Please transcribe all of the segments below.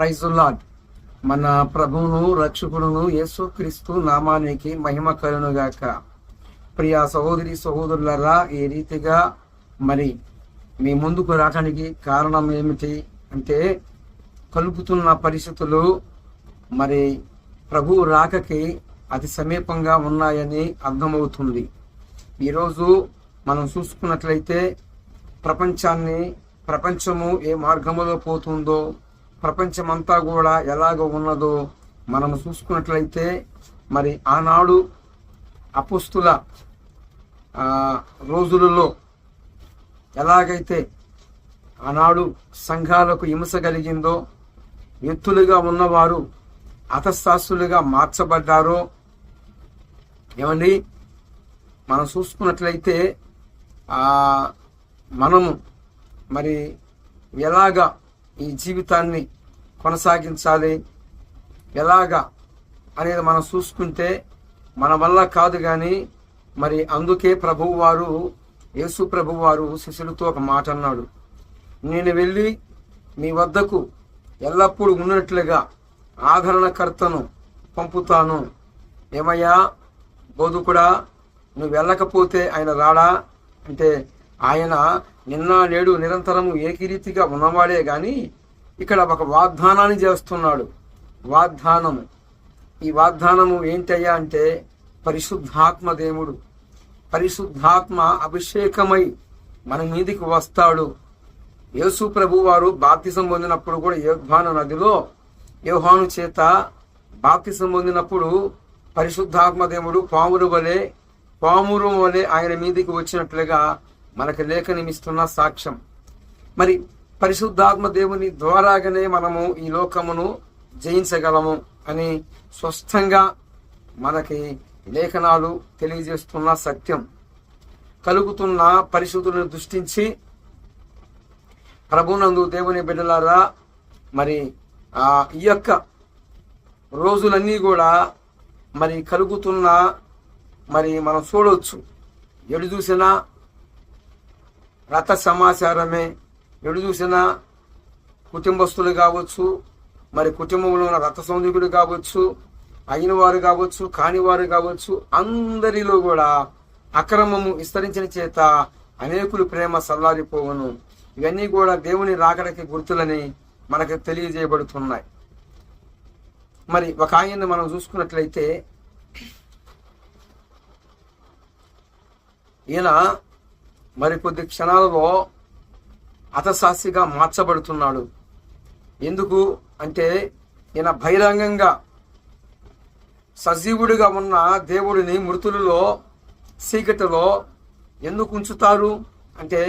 ప్రైజుల్లాడ్ మన ప్రభువును రక్షకుడును యేసుక్రీస్తు నామానికి మహిమ కలునుగాక ప్రియ సహోదరి సహోదరులరా ఈ రీతిగా మరి మీ ముందుకు రావడానికి కారణం ఏమిటి అంటే కలుపుతున్న పరిస్థితులు మరి ప్రభు రాకకి అతి సమీపంగా ఉన్నాయని అర్థమవుతుంది. ఈరోజు మనం చూసుకున్నట్లయితే ప్రపంచాన్ని ప్రపంచము ఏ మార్గములో పోతుందో ప్రపంచమంతా కూడా ఎలాగ ఉన్నదో మనం చూసుకున్నట్లయితే మరి ఆనాడు అపుస్తుల రోజులలో ఎలాగైతే ఆనాడు సంఘాలకు హింస కలిగిందో ఎత్తులుగా ఉన్నవారు అతస్థాస్తులుగా మార్చబడ్డారో ఏమండి? మనం చూసుకున్నట్లయితే మనము మరి ఎలాగా ఈ జీవితాన్ని కొనసాగించాలి. ఎలాగా అనేది మనం చూసుకుంటే మన వల్ల కాదు కానీ మరి అందుకే ప్రభువు వారు యేసు ప్రభు వారు శిష్యులతో ఒక మాట అన్నాడు. నేను వెళ్ళి మీ వద్దకు ఎల్లప్పుడూ ఉన్నట్లుగా ఆదరణకర్తను పంపుతాను. ఏమయ్యా బోధకుడా నువ్వు వెళ్ళకపోతే ఆయన రాడా? అంటే ఆయన నిన్న నేడు నిరంతరము ఏకరీతిగా ఉన్నవాడే గాని ఇక్కడ ఒక వాగ్దానాన్ని చేస్తున్నాడు. వాగ్దానము. ఈ వాగ్దానము ఏంటయ్యా అంటే పరిశుద్ధాత్మ దేవుడు. పరిశుద్ధాత్మ అభిషేకమై మన మీదికి వస్తాడు. యేసు ప్రభు వారు బాప్తిసం పొందినప్పుడు కూడా యోగ్వాన నదిలో యోహాను చేత బాప్తిసం పొందినప్పుడు పరిశుద్ధాత్మ దేవుడు పామురు వలె పామురు వలె ఆయన మీదికి వచ్చినట్లుగా మనకు లేఖనిమిస్తున్న సాక్ష్యం. మరి పరిశుద్ధాత్మ దేవుని ద్వారాగానే మనము ఈ లోకమును జయించగలము అని స్పష్టంగా మనకి లేఖనాలు తెలియజేస్తున్న సత్యం. కలుగుతున్న పరిశుద్ధులను దృష్టించి ప్రభునందు దేవుని బిడ్డలారా మరి ఆ ఈ యొక్క రోజులన్నీ కూడా మరి కలుగుతున్న మరి మనం చూడవచ్చు ఎడు చూసినా రథ సమాచారమే. ఎడు చూసినా కుటుంబస్తులు కావచ్చు మరి కుటుంబంలో ఉన్న రథ సౌందర్యుడు కావచ్చు అయిన వారు కావచ్చు కాని వారు కావచ్చు అందరిలో కూడా అక్రమము విస్తరించిన చేత అనేకులు ప్రేమ సల్లారిపోవను. ఇవన్నీ కూడా దేవుని రాకడకి గుర్తులని మనకు తెలియజేయబడుతున్నాయి. మరి ఒక ఆయన్ని మనం చూసుకున్నట్లయితే ఈయన మరి కొద్ది క్షణాలలో అతసాక్షిగా మార్చబడుతున్నాడు. ఎందుకు అంటే ఈయన బహిరంగంగా సజీవుడిగా ఉన్న దేవుడిని మృతులలో చీకటిలో ఎందుకు ఉంచుతారు? అంటే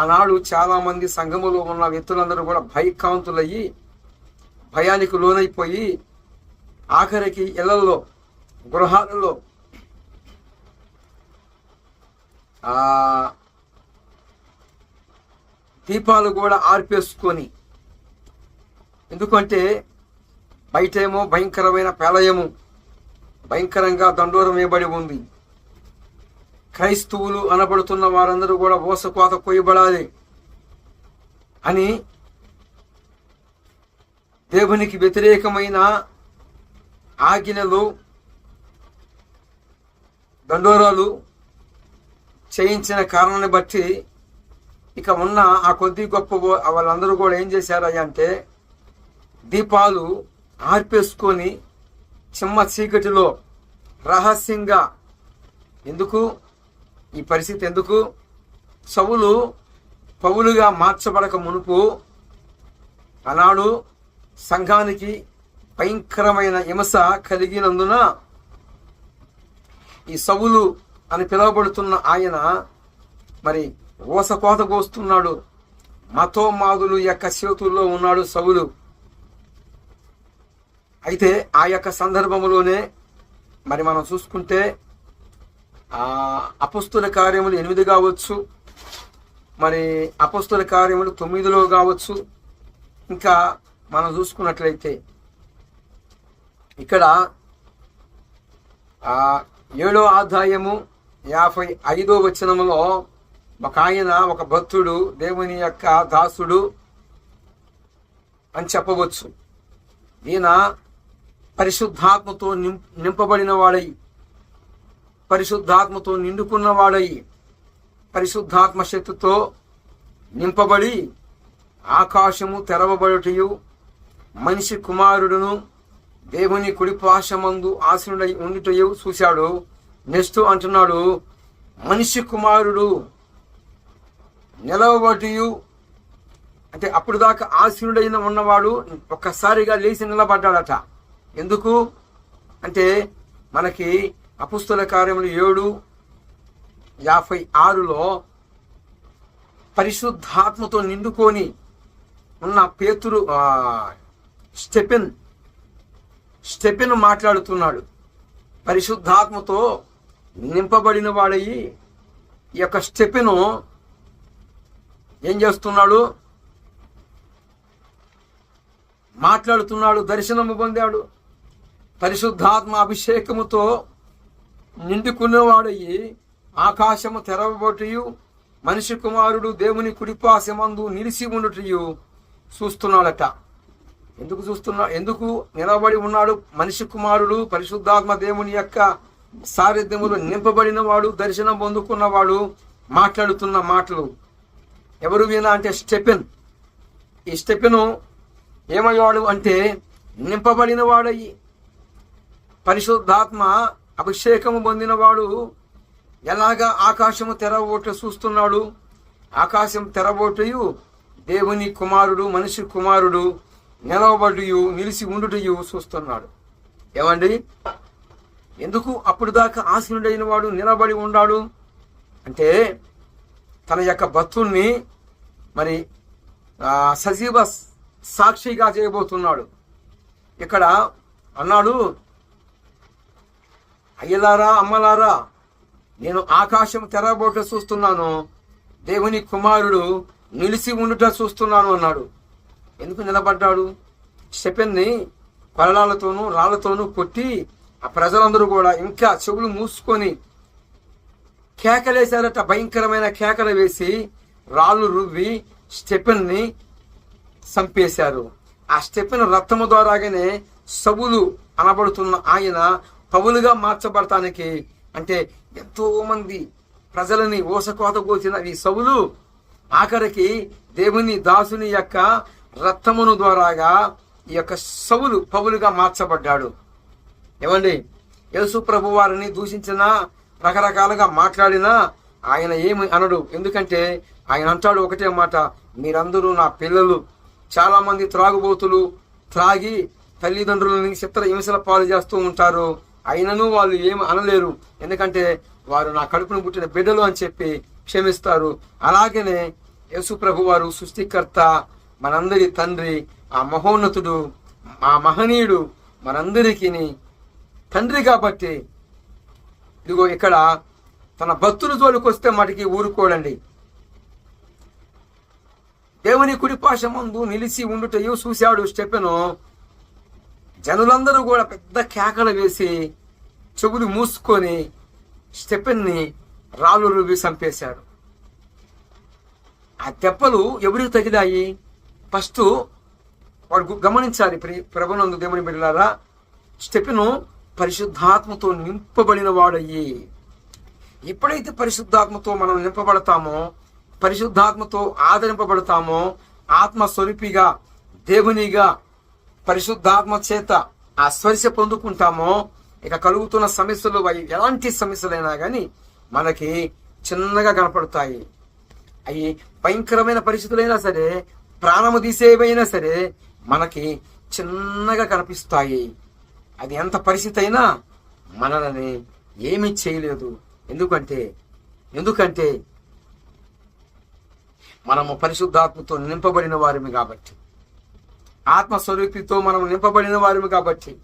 ఆనాడు చాలామంది సంఘములో ఉన్న వ్యక్తులందరూ కూడా భయకాంతులయ్యి భయానికి లోనైపోయి ఆఖరికి ఇళ్ళలో గృహాలలో దీపాలు కూడా ఆర్పేసుకొని. ఎందుకంటే బయటేమో భయంకరమైన ప్రళయము భయంకరంగా దండోరం వేయబడి ఉంది. క్రైస్తవులు అనబడుతున్న వారందరూ కూడా ఓసకోత కొయ్యబడాలి అని దేవునికి వ్యతిరేకమైన ఆజ్ఞలు దండోరాలు చేయించిన కారణాన్ని బట్టి ఇక ఉన్న ఆ కొద్ది గొప్ప వాళ్ళందరూ కూడా ఏం చేశారయ్య అంటే దీపాలు ఆర్పేసుకొని చిమ్మ చీకటిలో రహస్యంగా ఎందుకు? ఈ పరిస్థితి ఎందుకు? సవులు పౌలుగా మార్చబడక మునుపు ఆనాడు సంఘానికి భయంకరమైన హింస కలిగినందున ఈ సవులు అని పిలువబడుతున్న ఆయన మరి ఓసకోత కోస్తున్నాడు. మతోమాదులు యొక్క చేతుల్లో ఉన్నాడు సవులు అయితే ఆ యొక్క సందర్భంలోనే మరి మనం చూసుకుంటే అపస్తుల కార్యములు ఎనిమిది కావచ్చు మరి అపస్తుల కార్యములు తొమ్మిదిలో కావచ్చు. ఇంకా మనం చూసుకున్నట్లయితే ఇక్కడ ఏడో అధ్యాయము యాభై ఐదో వచనములో ఒక ఆయన ఒక భక్తుడు దేవుని యొక్క దాసుడు అని చెప్పవచ్చు. ఈయన పరిశుద్ధాత్మతో నింపబడిన వాడై పరిశుద్ధాత్మతో నిండుకున్న వాడై పరిశుద్ధాత్మ శక్తితో నింపబడి ఆకాశము తెరవబడుటయు మనిషి కుమారుడును దేవుని కుడిపాశమందు ఆసనుడై ఉండుటయు చూశాడు. నెక్స్ట్ అంటున్నాడు మనిషి కుమారుడు నిలవబడియు. అంటే అప్పుడు దాకా ఆశీనుడైన ఉన్నవాడు ఒక్కసారిగా లేచి నిలబడ్డాడట. ఎందుకు? అంటే మనకి అపుస్తుల కార్యములు ఏడు యాభై ఆరులో పరిశుద్ధాత్మతో నిండుకొని ఉన్న పేతురు స్టెపిన్ స్టెపెన్ స్టెపెన్ మాట్లాడుతున్నాడు. పరిశుద్ధాత్మతో నింపబడిన వాడయి ఈ యొక్క స్టెపెను ఏం చేస్తున్నాడు? మాట్లాడుతున్నాడు దర్శనము పొందాడు. పరిశుద్ధాత్మ అభిషేకముతో నిండుకున్నవాడయ్యి ఆకాశము తెరవబోటియు మనిషి కుమారుడు దేవుని కుడిపాశమందు నిలిచి ఉండుటయు చూస్తున్నాడట. ఎందుకు చూస్తున్నా ఎందుకు నిలబడి ఉన్నాడు? మనిషి కుమారుడు పరిశుద్ధాత్మ దేవుని యొక్క సారథ్యములు నింపబడిన వాడు దర్శనం పొందుకున్నవాడు మాట్లాడుతున్న మాటలు. ఎవరు వీణ అంటే స్టెపెన్. ఈ స్టెపెను ఏమయ్యాడు అంటే నింపబడిన వాడయ్యి పరిశుద్ధాత్మ అభిషేకము పొందినవాడు ఎలాగా ఆకాశము తెరవోట్లు చూస్తున్నాడు? ఆకాశం తెరబోటయు దేవుని కుమారుడు మనిషి కుమారుడు నిలవబడియు నిలిచి ఉండుటయు చూస్తున్నాడు. ఏమండి? ఎందుకు అప్పుడు దాకా ఆశనుడైన వాడు నిలబడి ఉన్నాడు అంటే తన యొక్క భక్తుల్ని మరి సజీవ సాక్షిగా చేయబోతున్నాడు. ఇక్కడ అన్నాడు అయ్యలారా అమ్మలారా నేను ఆకాశం తెరబోట చూస్తున్నాను దేవుని కుమారుడు నిలిచి ఉండుట చూస్తున్నాను అన్నాడు. ఎందుకు నిలబడ్డాడు? స్టెపెన్ని కొరడాలతోనూ రాళ్ళతోనూ కొట్టి ఆ ప్రజలందరూ కూడా ఇంకా చెవులు మూసుకొని కేకలేశారట భయంకరమైన కేకలు వేసి రాళ్ళు రువ్వి స్టెపెన్ని చంపేశారు. ఆ స్టెపెన్ రక్తము ద్వారాగానే సబులు అనబడుతున్న ఆయన పవులుగా మార్చబడటానికి అంటే ఎంతో మంది ప్రజలని ఓసకోత కోసిన ఈ సవులు ఆఖరికి దేవుని దాసుని యొక్క రక్తమును ద్వారాగా ఈ యొక్క సవులు పవులుగా మార్చబడ్డాడు. ఏమండి? యేసు ప్రభు వారిని దూషించిన రకరకాలుగా మాట్లాడినా ఆయన ఏమి అనడు. ఎందుకంటే ఆయన అంటాడు ఒకటే మాట మీరందరూ నా పిల్లలు. చాలామంది త్రాగుబోతులు త్రాగి తల్లిదండ్రులని చిత్ర హింసల పాలు చేస్తూ ఉంటారు. అయినను వాళ్ళు ఏమి అనలేరు. ఎందుకంటే వారు నా కడుపును పుట్టిన బిడ్డలు అని చెప్పి క్షమిస్తారు. అలాగనే యేసు ప్రభు వారు సృష్టికర్త మనందరి తండ్రి ఆ మహోన్నతుడు ఆ మహనీయుడు మనందరికీ తండ్రి కాబట్టి ఇదిగో ఇక్కడ తన భక్తుల జోలికి వస్తే మటుకి ఊరుకోడండి. దేవుని కుడిపాశ ముందు నిలిచి ఉండుటయు చూశాడు స్టెపెను జనులందరూ కూడా పెద్ద కేకలు వేసి చెవులు మూసుకొని స్టెపెన్ని రాళ్ళు రువి చంపేశాడు ఆ దెబ్బలు ఎవరికి తగిలాయి? ఫస్ట్ వాడు గమనించాలి ప్రభునందు దేవుని బిడ్డలారా స్టెపెను పరిశుద్ధాత్మతో నింపబడిన వాడయ్యి ఎప్పుడైతే పరిశుద్ధాత్మతో మనం నింపబడతామో పరిశుద్ధాత్మతో ఆదరింపబడతామో ఆత్మ స్వరూపిగా దేవునిగా పరిశుద్ధాత్మ చేత ఆ స్పర్శ పొందుకుంటామో ఇక కలుగుతున్న సమస్యలు అవి ఎలాంటి సమస్యలైనా కానీ మనకి చిన్నగా కనపడతాయి. అవి భయంకరమైన పరిస్థితులైనా సరే ప్రాణము తీసేవైనా సరే మనకి చిన్నగా కనిపిస్తాయి. అది ఎంత పరిస్థితి అయినా మనల్ని ఏమీ చేయలేదు. ఎందుకంటే ఎందుకంటే మనము పరిశుద్ధాత్మతో నింపబడిన వారిమి కాబట్టి. ఆత్మస్వరూపితో మనం నింపబడిన వారిమి కాబట్టి.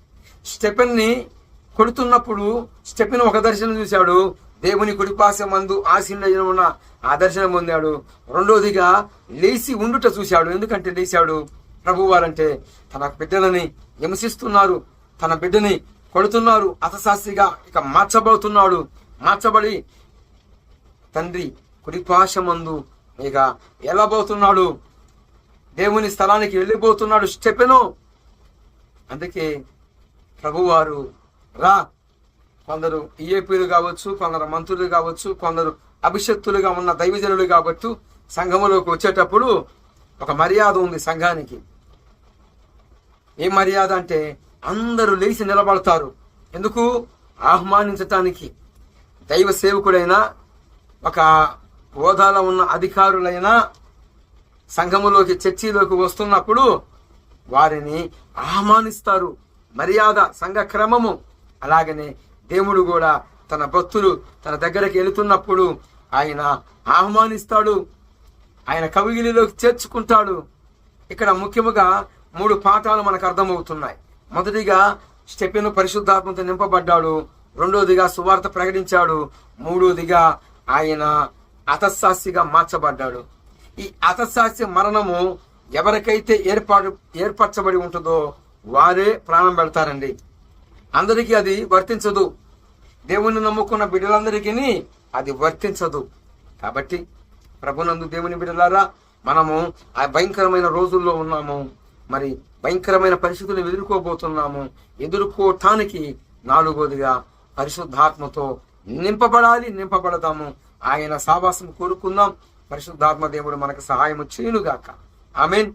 స్టెపెన్ని కొడుతున్నప్పుడు స్టెపెన్ ఒక దర్శనం చూశాడు. దేవుని కుడిపాస మందు ఆశీనుడైన ఉన్న ఆ దర్శనం పొందాడు. రెండోదిగా లేచి ఉండుట చూశాడు. ఎందుకంటే లేచాడు? ప్రభువారంటే తన బిడ్డలని హింసిస్తున్నారు. తన బిడ్డని కొడుతున్నారు అతశాస్త్రిగా ఇక మార్చబోతున్నాడు. మార్చబడి తండ్రి కుడిపాశమందు ఇక వెళ్ళబోతున్నాడు దేవుని స్థలానికి వెళ్ళిపోతున్నాడు. స్టెపెను అందుకే ప్రభువారు రా. కొందరు ఈఏపీలు కావచ్చు కొందరు మంత్రులు కావచ్చు కొందరు అభిషక్తులుగా ఉన్న దైవజనులు కాబట్టి సంఘములోకి వచ్చేటప్పుడు ఒక మర్యాద ఉంది సంఘానికి. ఏ మర్యాద అంటే అందరూ లేచి నిలబడతారు. ఎందుకు? ఆహ్వానించటానికి. దైవ సేవకుడైనా ఒక హోదాలో ఉన్న అధికారులైనా సంఘములోకి చర్చిలోకి వస్తున్నప్పుడు వారిని ఆహ్వానిస్తారు. మర్యాద సంఘ క్రమము. అలాగనే దేవుడు కూడా తన భక్తులు తన దగ్గరికి వెళుతున్నప్పుడు ఆయన ఆహ్వానిస్తాడు. ఆయన కవిగిలిలోకి చేర్చుకుంటాడు. ఇక్కడ ముఖ్యముగా మూడు పాఠాలు మనకు అర్థమవుతున్నాయి. మొదటిగా స్టెపెను పరిశుద్ధాత్మతో నింపబడ్డాడు. రెండోదిగా సువార్త ప్రకటించాడు. మూడోదిగా ఆయన అతశాస్తిగా మార్చబడ్డాడు. ఈ అతశాస్తి మరణము ఎవరికైతే ఏర్పాటు ఏర్పరచబడి ఉంటుందో వారే ప్రాణం పెడతారండి. అందరికీ అది వర్తించదు. దేవుని నమ్ముకున్న బిడ్డలందరికీ అది వర్తించదు. కాబట్టి ప్రభునందు దేవుని బిడ్డలారా మనము ఆ భయంకరమైన రోజుల్లో ఉన్నాము. మరి భయంకరమైన పరిస్థితులను ఎదుర్కోబోతున్నాము. ఎదుర్కోవటానికి నాలుగోదిగా పరిశుద్ధాత్మతో నింపబడాలి నింపబడదాము. ఆయన సావాసం కోరుకుందాం. పరిశుద్ధాత్మ దేవుడు మనకు సహాయం చేయునుగాక. I mean